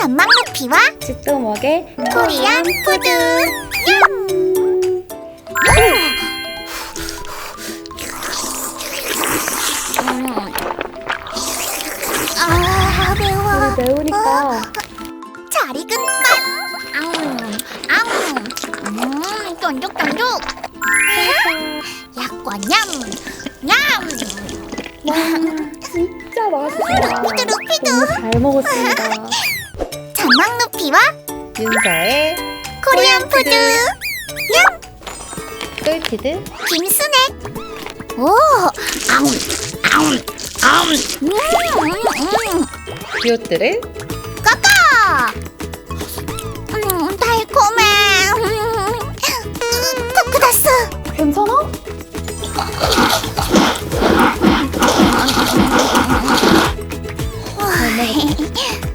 잔망 루피와 찌또먹의 코리안 푸드. 냠! 음. 아 매워. 매우니까. 잘 익은 빵 아웅 아웅. 음 쫀득쫀득. 약과냠. 냠. 진짜 맛있어요. 루피드 루피드 너무 잘 먹었습니다. 미와 윤서의 코리안 푸드. 냥. 쫄피드. 김스낵 오 아웅 아웅 아웅. 음, 음, 음. 비오트를 까까. 음, 달콤해. 음, 코코다스. 괜찮아? 와, 네, 네.